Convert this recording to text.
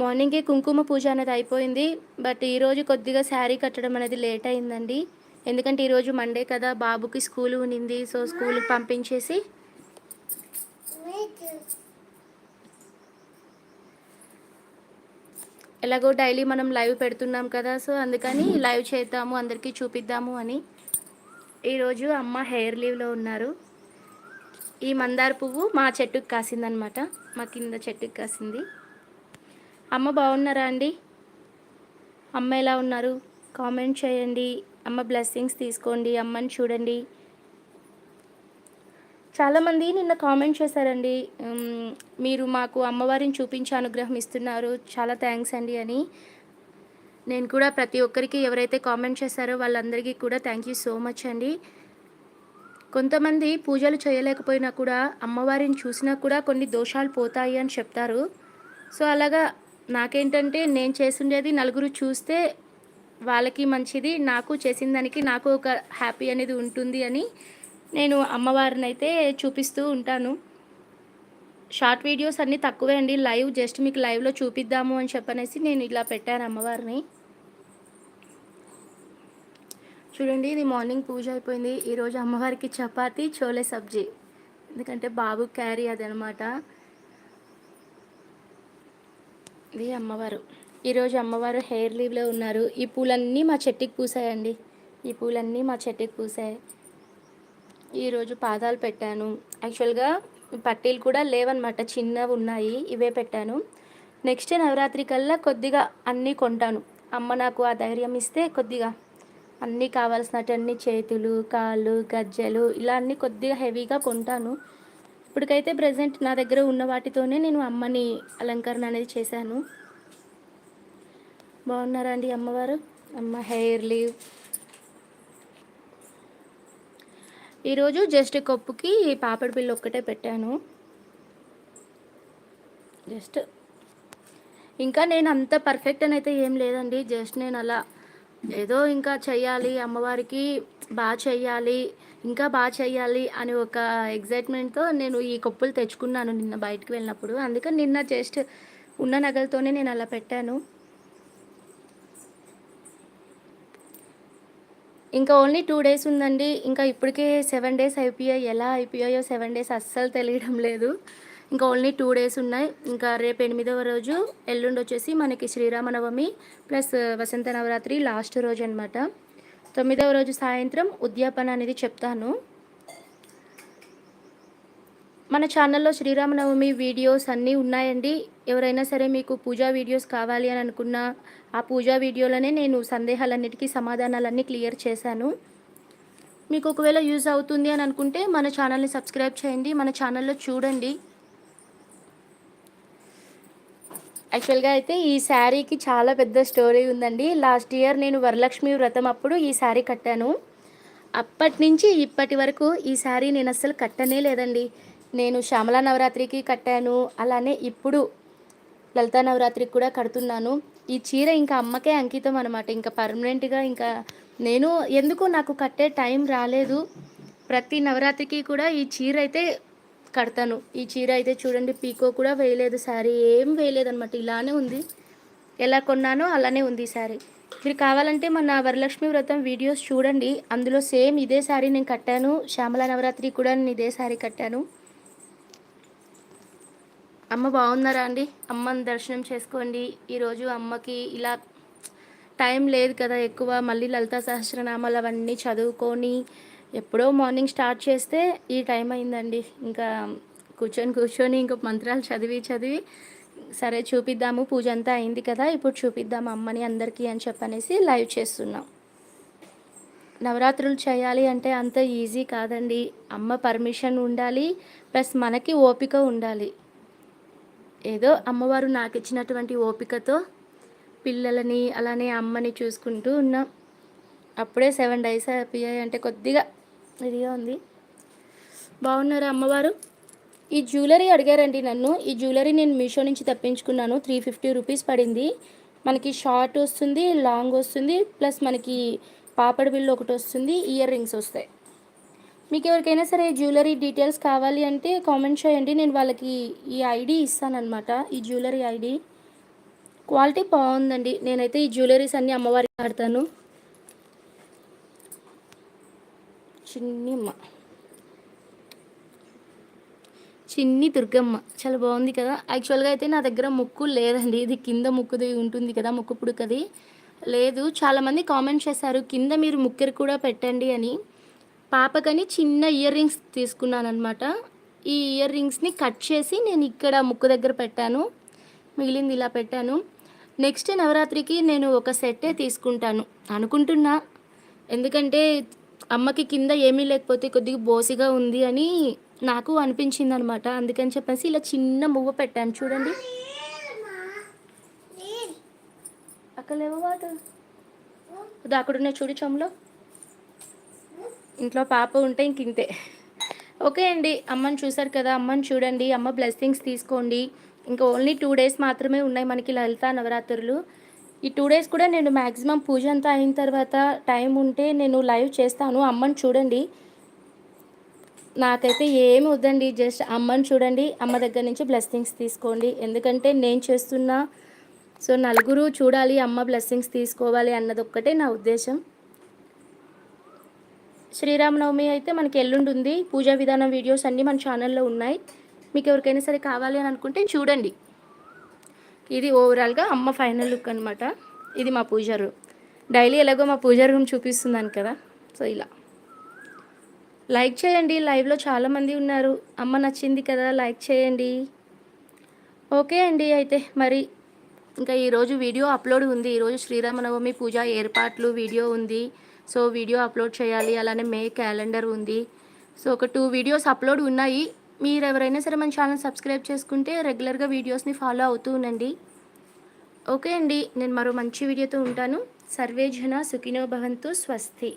మార్నింగే కుంకుమ పూజ అనేది అయిపోయింది. బట్ ఈరోజు కొద్దిగా శారీ కట్టడం అనేది లేట్ అయిందండి. ఎందుకంటే ఈరోజు మండే కదా బాబుకి స్కూల్ ఉన్నింది. సో స్కూల్కి పంపించేసి ఎలాగో డైలీ మనం లైవ్ పెడుతున్నాం కదా. సో అందుకని లైవ్ చేద్దాము అందరికీ చూపిద్దాము అని. ఈరోజు అమ్మ హెయిర్ లీవ్లో ఉన్నారు. ఈ మందార పువ్వు మా చెట్టుకు కాసిందనమాట మా కింద చెట్టుకు కాసింది. అమ్మ బాగున్నారా అండి? అమ్మ ఎలా ఉన్నారు? కామెంట్ చేయండి. అమ్మ బ్లెస్సింగ్స్ తీసుకోండి. అమ్మని చూడండి. చాలామంది నిన్న కామెంట్ చేశారండి. మీరు మాకు అమ్మవారిని చూపించి అనుగ్రహం ఇస్తున్నారు. చాలా థ్యాంక్స్ అండి అని. నేను కూడా ప్రతి ఒక్కరికి ఎవరైతే కామెంట్ చేశారో వాళ్ళందరికీ కూడా థ్యాంక్ యూ సో మచ్ అండి. కొంతమంది పూజలు చేయలేకపోయినా కూడా అమ్మవారిని చూసినా కూడా కొన్ని దోషాలు పోతాయి అని చెప్తారు. సో అలాగా నాకేంటంటే నేను చేసిండేది నలుగురు చూస్తే వాళ్ళకి మంచిది నాకు చేసిన దానికి నాకు ఒక హ్యాపీ అనేది ఉంటుంది అని నేను అమ్మవారిని అయితే చూపిస్తూ ఉంటాను. షార్ట్ వీడియోస్ అన్నీ తక్కువే అండి. లైవ్ జస్ట్ మీకు లైవ్లో చూపిద్దాము అని చెప్పనేసి నేను ఇలా పెట్టాను అమ్మవారిని. చూడండి ఇది మార్నింగ్ పూజ అయిపోయింది. ఈరోజు అమ్మవారికి చపాతి చోలే సబ్జీ. ఎందుకంటే బాబు క్యారీ అదనమాట. ఇది అమ్మవారు. ఈరోజు అమ్మవారు హెయిర్ లీవ్లో ఉన్నారు. ఈ పూలన్నీ మా చెట్టుకి పూసాయండి. ఈ పూలన్నీ మా చెట్టుకి పూసాయి. ఈరోజు పాదాలు పెట్టాను. యాక్చువల్గా పట్టీలు కూడా లేవన్నమాట. చిన్నవి ఉన్నాయి. ఇవే పెట్టాను. నెక్స్ట్ నవరాత్రి కల్లా కొద్దిగా అన్నీ కొంటాను. అమ్మ నాకు ఆ ధైర్యం ఇస్తే కొద్దిగా. అన్నీ కావాల్సినవన్నీ చేతులు కాళ్ళు గజ్జెలు ఇలా అన్నీ కొద్దిగా హెవీగా కొంటాను. ఇప్పటికైతే ప్రజెంట్ నా దగ్గర ఉన్న వాటితోనే నేను అమ్మని అలంకరణ అనేది చేశాను. బాగున్నారా అండి అమ్మవారు? అమ్మ హెయిర్ లీవ్ ఈరోజు జస్ట్ కప్పుకి పాపడి బిల్లు ఒక్కటే పెట్టాను. జస్ట్ ఇంకా నేను అంత పర్ఫెక్ట్ అని అయితే ఏం లేదండి. జస్ట్ నేను అలా ఏదో ఇంకా చెయ్యాలి అమ్మవారికి బాగా చెయ్యాలి ఇంకా బాగా చేయాలి అని ఒక ఎగ్జైట్మెంట్తో నేను ఈ కప్పులు తెచ్చుకున్నాను నిన్న బయటకు వెళ్ళినప్పుడు. అందుకని నిన్న జస్ట్ ఉన్న నగలతోనే నేను అలా పెట్టాను. ఇంకా ఓన్లీ టూ డేస్ ఉందండి. ఇంకా ఇప్పటికే సెవెన్ డేస్ అయిపోయాయి ఎలా అయిపోయాయో సెవెన్ డేస్ అస్సలు తెలియడం లేదు. ఇంకా ఓన్లీ టూ డేస్ ఉన్నాయి. ఇంకా రేపు ఎనిమిదవ రోజు ఎల్లుండి వచ్చేసి మనకి శ్రీరామనవమి ప్లస్ వసంత నవరాత్రి లాస్ట్ రోజు అనమాట తొమ్మిదవ రోజు సాయంత్రం ఉద్యాపన అనేది చెప్తాను. మన ఛానల్లో శ్రీరామనవమి వీడియోస్ అన్నీ ఉన్నాయండి. ఎవరైనా సరే మీకు పూజా వీడియోస్ కావాలి అని అనుకున్న ఆ పూజా వీడియోలోనే నేను సందేహాలన్నిటికీ సమాధానాలన్నీ క్లియర్ చేశాను. మీకు ఒకవేళ యూజ్ అవుతుంది అని అనుకుంటే మన ఛానల్ని సబ్స్క్రైబ్ చేయండి. మన ఛానల్లో చూడండి. యాక్చువల్గా అయితే ఈ శారీకి చాలా పెద్ద స్టోరీ ఉందండి. లాస్ట్ ఇయర్ నేను వరలక్ష్మి వ్రతం అప్పుడు ఈ శారీ కట్టాను. అప్పటి నుంచి ఇప్పటి వరకు ఈ శారీ నేను అస్సలు కట్టనే లేదండి. నేను శ్యామల నవరాత్రికి కట్టాను. అలానే ఇప్పుడు లలితా నవరాత్రికి కూడా కడుతున్నాను. ఈ చీర ఇంకా అమ్మకే అంకితం అనమాట ఇంకా పర్మనెంట్గా ఇంకా నేను ఎందుకు నాకు కట్టే టైం రాలేదు. ప్రతి నవరాత్రికి కూడా ఈ చీర అయితే కడతాను. ఈ చీర అయితే చూడండి పీకో కూడా వేయలేదు శారీ ఏం వేయలేదు అనమాట ఇలానే ఉంది. ఎలా కొన్నానో అలానే ఉంది ఈ శారీ. మీరు కావాలంటే మన వరలక్ష్మి వ్రతం వీడియోస్ చూడండి. అందులో సేమ్ ఇదే శారీ నేను కట్టాను. శ్యామల నవరాత్రి కూడా నేను ఇదే శారీ కట్టాను. అమ్మ బాగున్నారా అండి? అమ్మని దర్శనం చేసుకోండి. ఈరోజు అమ్మకి ఇలా టైం లేదు కదా ఎక్కువ. మళ్ళీ లలితా సహస్రనామాలు అవన్నీ చదువుకొని ఎప్పుడో మార్నింగ్ స్టార్ట్ చేస్తే ఈ టైం అయిందండి. ఇంకా కూర్చొని కూర్చొని ఇంకో మంత్రాలు చదివి చదివి సరే చూపిద్దాము పూజ అంతా అయింది కదా ఇప్పుడు చూపిద్దాం అమ్మని అందరికీ అని చెప్పనేసి లైవ్ చేస్తున్నాం. నవరాత్రులు చేయాలి అంటే అంత ఈజీ కాదండి. అమ్మ పర్మిషన్ ఉండాలి ప్లస్ మనకి ఓపిక ఉండాలి. ఏదో అమ్మవారు నాకు ఇచ్చినటువంటి ఓపికతో పిల్లలని అలానే అమ్మని చూసుకుంటూ ఉన్నాం. అప్పుడే సెవెన్ డేస్ అయిపోయాయి అంటే కొద్దిగా ఇదిగా ఉంది. బాగున్నారా అమ్మవారు? ఈ జ్యువెలరీ అడిగారండి నన్ను. ఈ జ్యువెలరీ నేను మీషో నుంచి తెప్పించుకున్నాను. త్రీ ఫిఫ్టీ రూపీస్ పడింది. మనకి షార్ట్ వస్తుంది లాంగ్ వస్తుంది ప్లస్ మనకి పాపడి బిల్లు ఒకటి వస్తుంది ఇయర్ రింగ్స్ వస్తాయి. మీకు ఎవరికైనా సరే జ్యువెలరీ డీటెయిల్స్ కావాలి అంటే కామెంట్ చేయండి. నేను వాళ్ళకి ఈ ఐడి ఇస్తానన్నమాట. ఈ జ్యువెలరీ ఐడి. క్వాలిటీ బాగుందండి. నేనైతే ఈ జ్యువెలరీస్ అన్నీ అమ్మవారికి ఆడతాను చిన్నిమ్మ. చిన్ని దుర్గమ్మ. చాలా బాగుంది కదా. యాక్చువల్గా అయితే నా దగ్గర ముక్కు లేదండి. ఇది కింద ముక్కుది ఉంటుంది కదా ముక్కు పుడుకది. లేదు చాలామంది కామెంట్ చేశారు కింద మీరు ముక్కెరు కూడా పెట్టండి అని. పాపకని చిన్న ఇయర్ రింగ్స్ తీసుకున్నానమాట ఈ ఇయర్ రింగ్స్ని కట్ చేసి నేను ఇక్కడ ముక్కు దగ్గర పెట్టాను. మిగిలింది ఇలా పెట్టాను. నెక్స్ట్ నవరాత్రికి నేను ఒక సెట్టే తీసుకుంటాను అనుకుంటున్నా. ఎందుకంటే అమ్మకి కింద ఏమీ లేకపోతే కొద్దిగా బోసిగా ఉంది అని నాకు అనిపించింది అనమాట అందుకని చెప్పేసి ఇలా చిన్న మువ్వ పెట్టాను. చూడండి. అక్కడ లేవు అది అక్కడ చూడు చొమ్మలో ఇంట్లో పాప ఉంటే ఇంక ఇంతే. ఓకే అండి. అమ్మని చూసారు కదా. అమ్మని చూడండి. అమ్మ బ్లెస్సింగ్స్ తీసుకోండి. ఇంకా ఓన్లీ టూ డేస్ మాత్రమే ఉన్నాయి మనకి లలిత నవరాత్రులు. ఈ టూ డేస్ కూడా నేను మ్యాక్సిమం పూజ అంతా అయిన తర్వాత టైం ఉంటే నేను లైవ్ చేస్తాను. అమ్మని చూడండి. నాకైతే ఏమి వద్దండి. జస్ట్ అమ్మని చూడండి. అమ్మ దగ్గర నుంచి బ్లెస్సింగ్స్ తీసుకోండి. ఎందుకంటే నేను చేస్తున్నా సో నలుగురు చూడాలి అమ్మ బ్లెస్సింగ్స్ తీసుకోవాలి అన్నది ఒక్కటే నా ఉద్దేశం. శ్రీరామనవమి అయితే మనకి ఎల్లుండి ఉంది పూజా విధానం వీడియోస్ అన్నీ మన ఛానల్లో ఉన్నాయి. మీకు ఎవరికైనా సరే కావాలి అని అనుకుంటే చూడండి. ఇది ఓవరాల్గా అమ్మ ఫైనల్ లుక్ అనమాట ఇది మా పూజ రూమ్. డైలీ ఎలాగో మా పూజ రూమ్ చూపిస్తున్నాను కదా. సో ఇలా. లైక్ చేయండి. లైవ్లో చాలామంది ఉన్నారు. అమ్మ నచ్చింది కదా లైక్ చేయండి. ఓకే అండి అయితే. మరి ఇంకా ఈరోజు వీడియో అప్లోడ్ ఉంది. ఈరోజు శ్రీరామనవమి పూజ ఏర్పాట్లు వీడియో ఉంది. సో వీడియో అప్లోడ్ చేయాలి. అలానే మే క్యాలెండర్ ఉంది. సో ఒక టూ వీడియోస్ అప్లోడ్ ఉన్నాయి. మీరు ఎవరైనా సరే మన ఛానల్ సబ్స్క్రైబ్ చేసుకుంటే రెగ్యులర్గా వీడియోస్ని ఫాలో అవుతూ ఉండండి. ఓకే అండి నేను మరో మంచి వీడియోతో ఉంటాను. సర్వే జన సుఖినో భవంతు స్వస్తి.